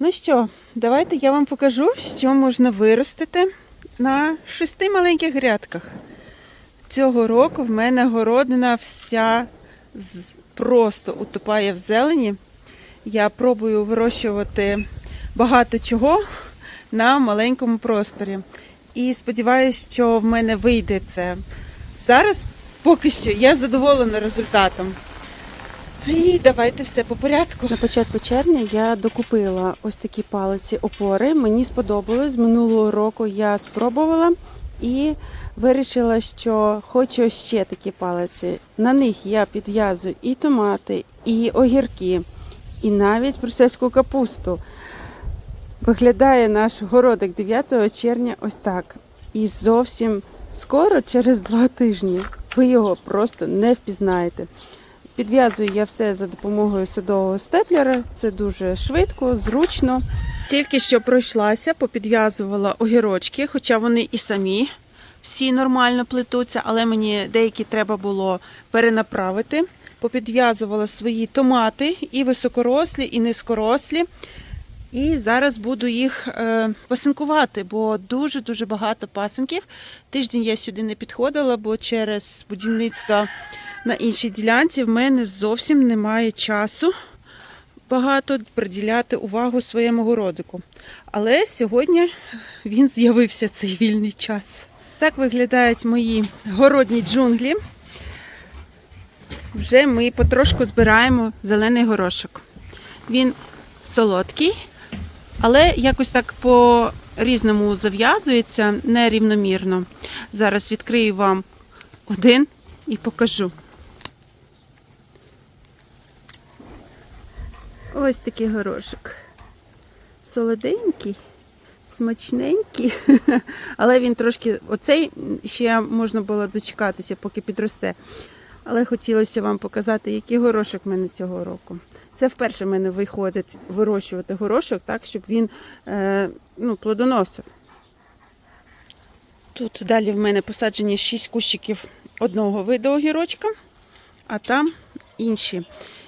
Ну що, давайте я вам покажу, що можна виростити на шести маленьких грядках. Цього року в мене городина вся просто утопає в зелені. Я пробую вирощувати багато чого на маленькому просторі. І сподіваюся, що в мене вийде це. Зараз поки що я задоволена результатом. І давайте все по порядку. На початку червня я докупила ось такі палиці опори. Мені сподобалось. Минулого року я спробувала і вирішила, що хочу ще такі палиці. На них я підв'язую і томати, і огірки, і навіть брусельську капусту. Виглядає наш городик 9 червня ось так. І зовсім скоро, через два тижні, ви його просто не впізнаєте. Підв'язую я все за допомогою садового степлера. Це дуже швидко, зручно. Тільки що пройшлася, попідв'язувала огірочки, хоча вони і самі всі нормально плетуться, але мені деякі треба було перенаправити. Попідв'язувала свої томати і високорослі, і низькорослі. І зараз буду їх е, пасинкувати, бо дуже-дуже багато пасинків. Тиждень я сюди не підходила, бо через будівництво на іншій ділянці в мене зовсім немає часу багато приділяти увагу своєму городику. Але сьогодні він з'явився цей вільний час. Так виглядають мої городні джунглі. Вже ми потрошку збираємо зелений горошок. Він солодкий, але якось так по-різному зав'язується нерівномірно. Зараз відкрию вам один і покажу. Ось такий горошок. Солоденький, смачненький, але він трошки, оцей ще можна було дочекатися, поки підросте. Але хотілося вам показати, який горошок в мене цього року. Це вперше в мене виходить вирощувати горошок, так, щоб він е, ну, плодоносив. Тут далі в мене посаджені 6 кущиків одного виду огірочка, а там інші.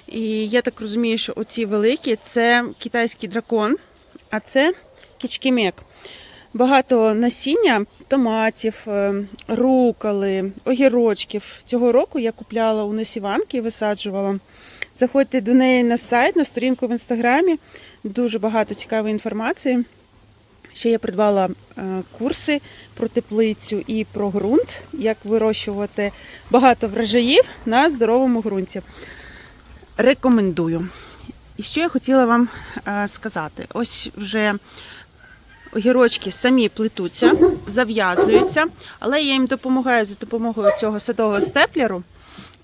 І я так розумію, що оці великі це китайський дракон, а це кічкімек. Багато насіння томатів, е, руколи, огірочків. Цього року я купляла у Несіванки і висаджувала. Заходьте до неї на сайт, на сторінку в інстаграмі. Дуже багато цікавої інформації. Ще я придбала е, курси про теплицю і про ґрунт, як вирощувати багато врожаїв на здоровому ґрунті. Рекомендую. І ще я хотіла вам е, сказати: ось вже огірочки самі плетуться, зав'язуються, але я їм допомагаю за допомогою цього садового степлеру.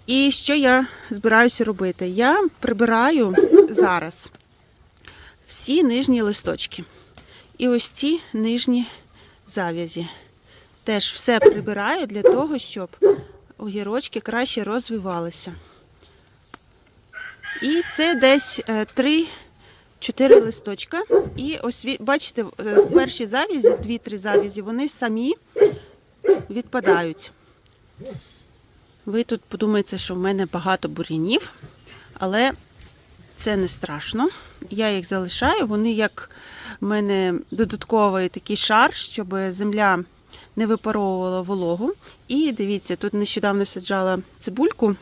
І що я збираюся робити? Я прибираю зараз всі нижні листочки. І ось ці нижні зав'язі. Теж все прибираю для того, щоб огірочки краще розвивалися. І це десь 3-4 листочка. І ось бачите, е, перші завязі, 2-3 завязі, вони самі відпадають. Ви тут подумаєте, що в мене багато бур'янів, але це не страшно. Я їх залишаю. Вони як в мене додатковий такий шар, щоб земля не випаровувала вологу. І дивіться, тут нещодавно саджала цибульку,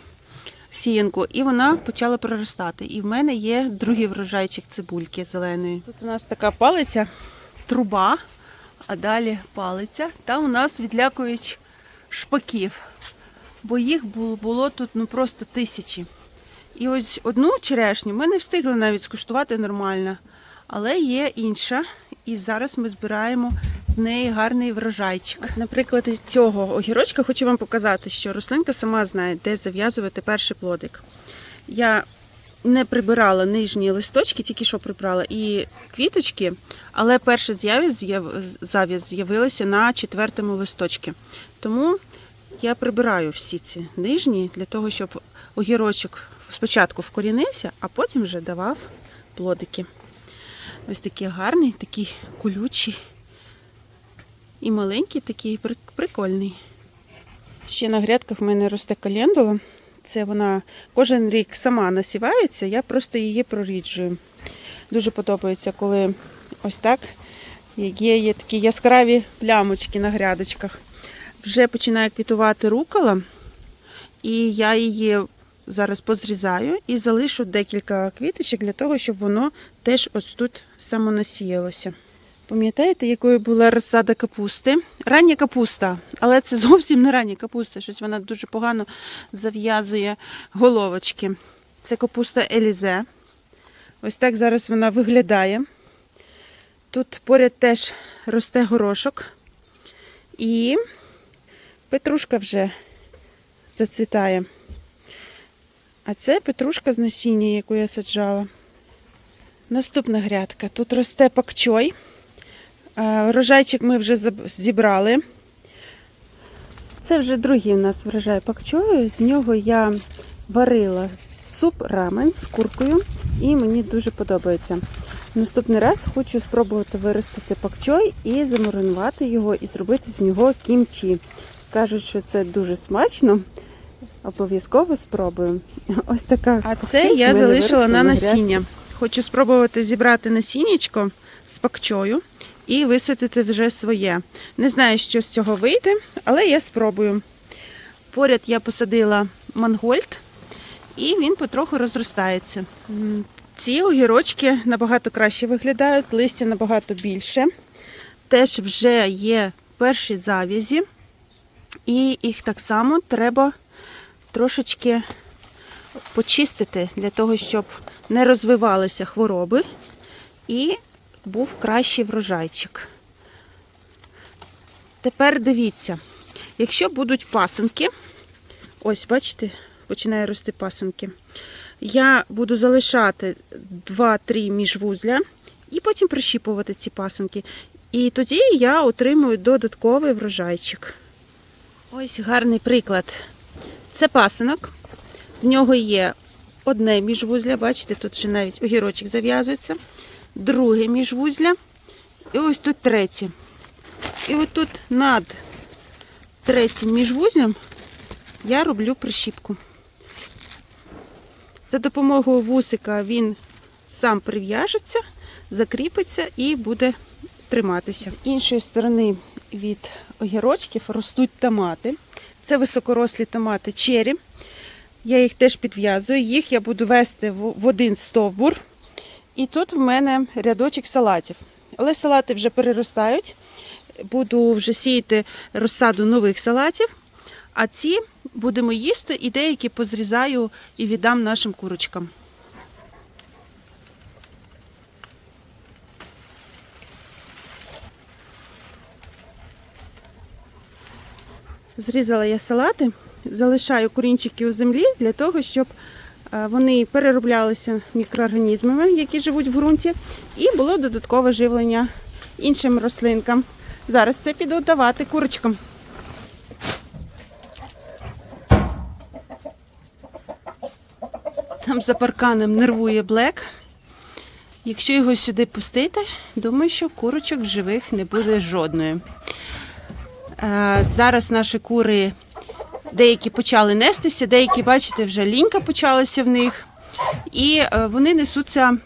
сіянку, і вона почала проростати. І в мене є другий врожайчик цибульки зеленої. Тут у нас така палиця, труба, а далі палиця. Там у нас відлякувач шпаків. Бо їх було, було тут ну просто тисячі. І ось одну черешню ми не встигли навіть скуштувати нормально. Але є інша, і зараз ми збираємо з неї гарний врожайчик. Наприклад, цього огірочка хочу вам показати, що рослинка сама знає, де зав'язувати перший плодик. Я не прибирала нижні листочки, тільки що прибрала, і квіточки, але перший зав'яз з'явилося на четвертому листочці. Тому я прибираю всі ці нижні для того, щоб огірочок спочатку вкорінився, а потім вже давав плодики. Ось такий гарний, такий колючий і маленький, такий прикольний. Ще на грядках в мене росте календула. Це вона кожен рік сама насівається, я просто її проріджую. Дуже подобається, коли ось так є, є такі яскраві плямочки на грядочках. Вже починає квітувати рукола, і я її зараз позрізаю і залишу декілька квіточок для того, щоб воно теж ось тут самонасіялося. Пам'ятаєте, якою була розсада капусти? Рання капуста, але це зовсім не рання капуста, щось вона дуже погано зав'язує головочки. Це капуста Елізе. Ось так зараз вона виглядає. Тут поряд теж росте горошок. І петрушка вже зацвітає. А це петрушка з насіння, яку я саджала. Наступна грядка. Тут росте пакчой. Е, Врожайчик ми вже зібрали. Це вже другий у нас врожай пакчою. З нього я варила суп рамен з куркою, і мені дуже подобається. Наступний раз хочу спробувати виростити пакчой і замаринувати його і зробити з нього кімчі. Кажуть, що це дуже смачно. Обов'язково спробую. Ось така. А це я залишила на насіння. Хочу спробувати зібрати насіннячко з пакчою і висадити вже своє. Не знаю, що з цього вийде, але я спробую. Поряд я посадила мангольд, і він потроху розростається. Ці огірочки набагато краще виглядають, листя набагато більше. Теж вже є перші завязі, і їх так само треба трошечки почистити для того, щоб не розвивалися хвороби і був кращий врожайчик. Тепер дивіться, якщо будуть пасинки, ось бачите, починає рости пасинки, я буду залишати 2-3 міжвузля і потім прищіпувати ці пасинки. І тоді я отримую додатковий врожайчик. Ось гарний приклад. Це пасинок. В нього є одне міжвузля, бачите, тут вже навіть огірочок зав'язується, друге міжвузля, і ось тут третє. І от тут над третім міжвузлям я роблю прищіпку. За допомогою вусика він сам прив'яжеться, закріпиться і буде триматися. З іншої сторони від огірочків ростуть томати. Це високорослі томати чері. Я їх теж підв'язую. Їх я буду вести в один стовбур. І тут в мене рядочок салатів. Але салати вже переростають. Буду вже сіяти розсаду нових салатів. А ці будемо їсти і деякі позрізаю і віддам нашим курочкам. Зрізала я салати, залишаю корінчики у землі для того, щоб вони перероблялися мікроорганізмами, які живуть в ґрунті, і було додаткове живлення іншим рослинкам. Зараз це піду давати курочкам. Там за парканом нервує блек. Якщо його сюди пустити, думаю, що курочок живих не буде жодної. Е, Зараз наші кури деякі почали нестися, деякі, бачите, вже лінька почалася в них. І е, вони несуться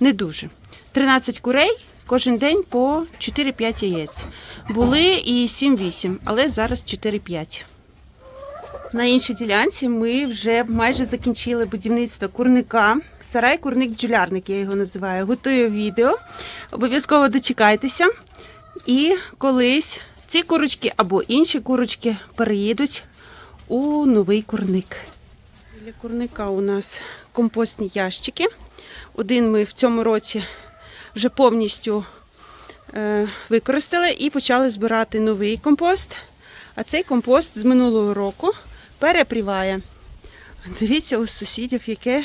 не дуже. 13 курей кожен день по 4-5 яєць. Були і 7-8, але зараз 4-5. На іншій ділянці ми вже майже закінчили будівництво курника. Сарай курник бджолярник, я його називаю. Готую відео. Обов'язково дочекайтеся. І колись ці курочки або інші курочки переїдуть у новий курник. Для курника у нас компостні ящики. Один ми в цьому році вже повністю е, використали і почали збирати новий компост. А цей компост з минулого року перепріває. Дивіться, у сусідів яке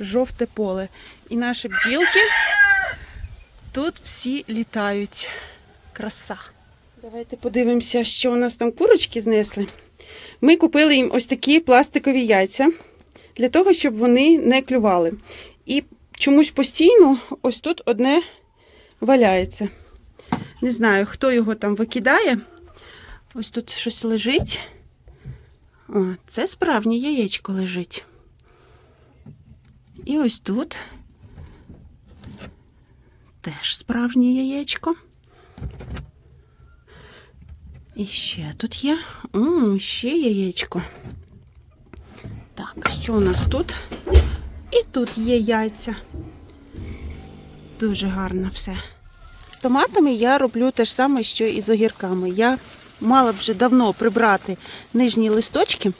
жовте поле. І наші бджілки тут всі літають. Краса. Давайте подивимося, що у нас там курочки знесли. Ми купили їм ось такі пластикові яйця для того, щоб вони не клювали. І чомусь постійно ось тут одне валяється. Не знаю, хто його там викидає. Ось тут щось лежить. О, це справжнє яєчко лежить. І ось тут теж справжнє яєчко. І ще тут є. О, ще яєчко. Так, що у нас тут? І тут є яйця. Дуже гарно все. З томатами я роблю те ж саме, що і з огірками. Я мала б вже давно прибрати нижні листочки,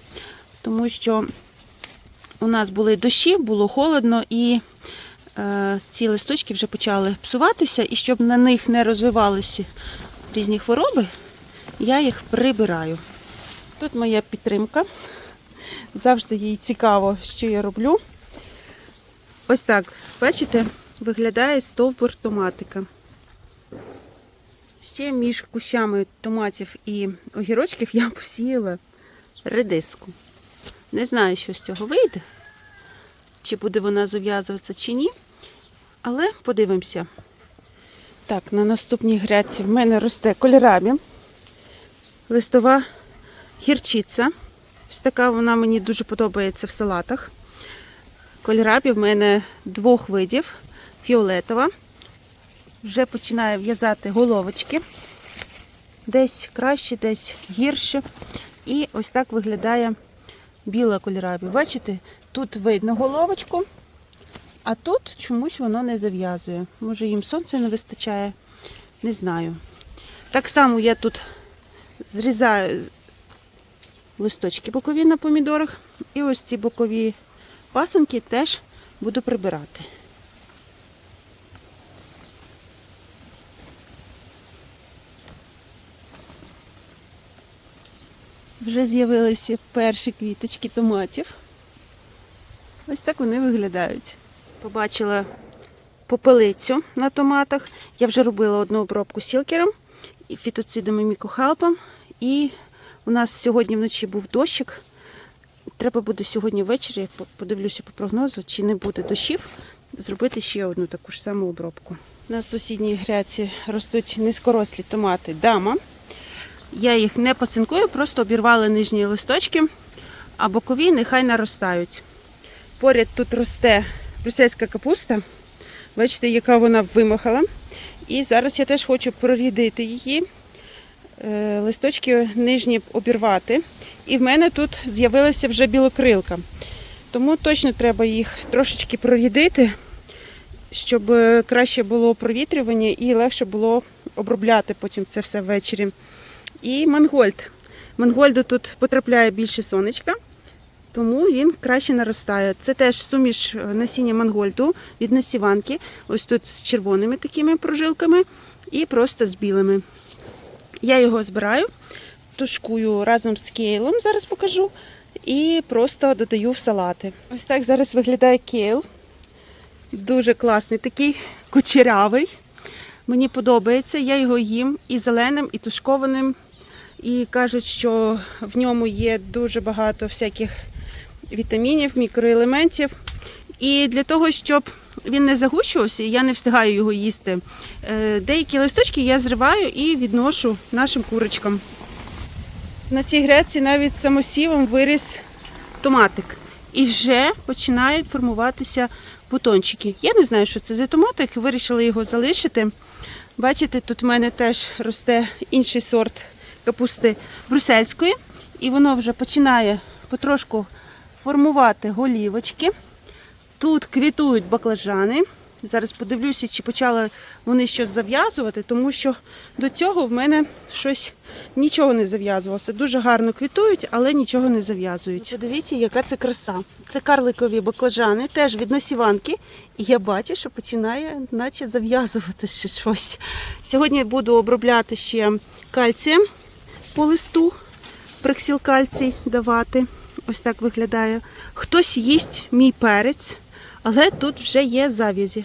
тому що у нас були дощі, було холодно і е, ці листочки вже почали псуватися, і щоб на них не розвивалися різні хвороби, я їх прибираю. Тут моя підтримка. Завжди їй цікаво, що я роблю. Ось так, бачите, виглядає стовбур томатика. Ще між кущами томатів і огірочків я посіяла редиску. Не знаю, що з цього вийде, чи буде вона зав'язуватися, чи ні. Але подивимося. Так, на наступній грядці в мене росте кольорамі. Листова гірчиця. Ось така вона мені дуже подобається в салатах. Кольорабі в мене двох видів. Фіолетова. Вже починає в'язати головочки. Десь краще, десь гірше. І ось так виглядає біла кольорабі. Бачите, тут видно головочку, а тут чомусь воно не зав'язує. Може їм сонця не вистачає, не знаю. Так само я тут зрізаю листочки бокові на помідорах. І ось ці бокові пасанки теж буду прибирати. Вже з'явилися перші квіточки томатів. Ось так вони виглядають. Побачила попелицю на томатах. Я вже робила одну обробку сілкером, і фітоцидом і. І у нас сьогодні вночі був дощик. Треба буде сьогодні ввечері, по- подивлюся по прогнозу, чи не буде дощів, зробити ще одну таку ж саму обробку. На сусідній гряці ростуть низькорослі томати дама. Я їх не пасинкую, просто обірвала нижні листочки, а бокові нехай наростають. Поряд тут росте брюссельська капуста. Бачите, яка вона вимахала. І зараз я теж хочу прорідити її, листочки нижні обірвати. І в мене тут з'явилася вже білокрилка. Тому точно треба їх трошечки прорідити, щоб е, краще було провітрювання і легше було обробляти потім це все ввечері. І мангольд. Мангольду тут потрапляє більше сонечка, тому він краще наростає. Це теж суміш е, насіння мангольду від насіванки. Ось тут з червоними такими прожилками і просто з білими. Я його збираю, тушкую разом з кейлом, зараз покажу, і просто додаю в салати. Ось так зараз виглядає кейл. Дуже класний, такий кучерявий. Мені подобається, я його їм і зеленим, і тушкованим. І кажуть, що в ньому є дуже багато всяких вітамінів, мікроелементів. І для того, щоб він не загущувався, і я не встигаю його їсти. е, Деякі листочки я зриваю і відношу нашим курочкам. На цій грядці навіть самосівом виріс томатик. І вже починають формуватися бутончики. Я не знаю, що це за томатик, вирішила його залишити. Бачите, тут в мене теж росте інший сорт капусти брусельської, і воно вже починає потрошку формувати голівочки. Тут квітують баклажани. Зараз подивлюся, чи почали вони щось зав'язувати, тому що до цього в мене щось нічого не зав'язувалося. Дуже гарно квітують, але нічого не зав'язують. Подивіться, яка це краса. Це карликові баклажани, теж від насіванки. І я бачу, що починає наче зав'язувати ще щось. Сьогодні буду обробляти ще кальцієм по листу, приксіл кальцій давати. Ось так виглядає. Хтось їсть мій перець, але тут вже є зав'язі.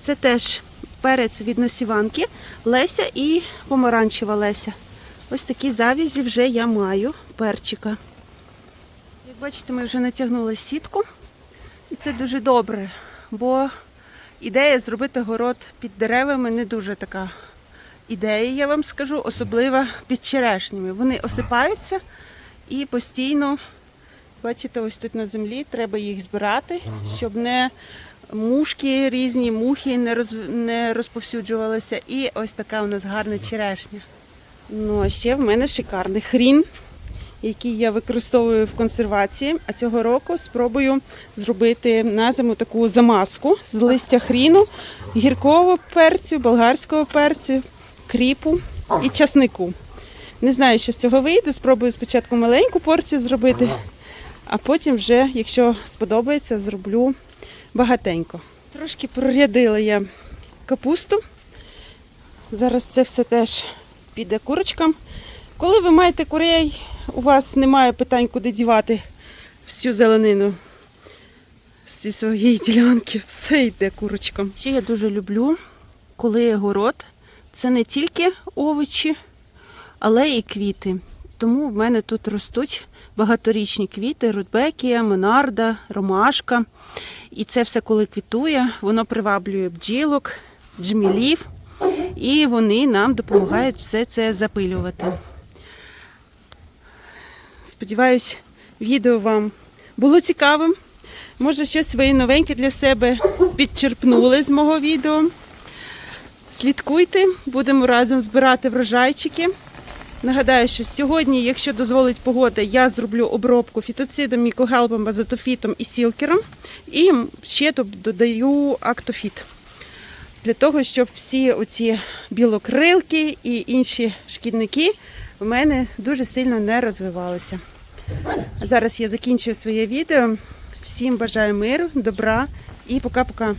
Це теж перець від насіванки, Леся і помаранчева Леся. Ось такі зав'язі вже я маю перчика. Як бачите, ми вже натягнули сітку. І це дуже добре, бо ідея зробити город під деревами не дуже така ідея, я вам скажу, особливо під черешнями. Вони осипаються і постійно, бачите, ось тут на землі треба їх збирати, щоб не мушки різні, мухи не, роз... не розповсюджувалися. І ось така у нас гарна черешня. Ну, а ще в мене шикарний хрін, який я використовую в консервації. А цього року спробую зробити на зиму таку замазку з листя хріну, гіркого перцю, болгарського перцю, кріпу і часнику. Не знаю, що з цього вийде. Спробую спочатку маленьку порцію зробити, а потім вже, якщо сподобається, зроблю багатенько. Трошки прорядила я капусту. Зараз це все теж піде курочкам. Коли ви маєте курей, у вас немає питань, куди дівати всю зеленину зі своєї ділянки. Все йде курочкам. Ще я дуже люблю, коли є город це не тільки овочі, але і квіти. Тому в мене тут ростуть багаторічні квіти: рудбекія, монарда, ромашка. І це все, коли квітує, воно приваблює бджілок, джмілів, і вони нам допомагають все це запилювати. Сподіваюсь, відео вам було цікавим. Може, щось своє новеньке для себе підчерпнули з мого відео. Слідкуйте, будемо разом збирати врожайчики. Нагадаю, що сьогодні, якщо дозволить погода, я зроблю обробку фітоцидом, мікогелпом, азотофітом і сілкером. І ще додаю актофіт. Для того, щоб всі оці білокрилки і інші шкідники в мене дуже сильно не розвивалися. Зараз я закінчую своє відео. Всім бажаю миру, добра і пока-пока.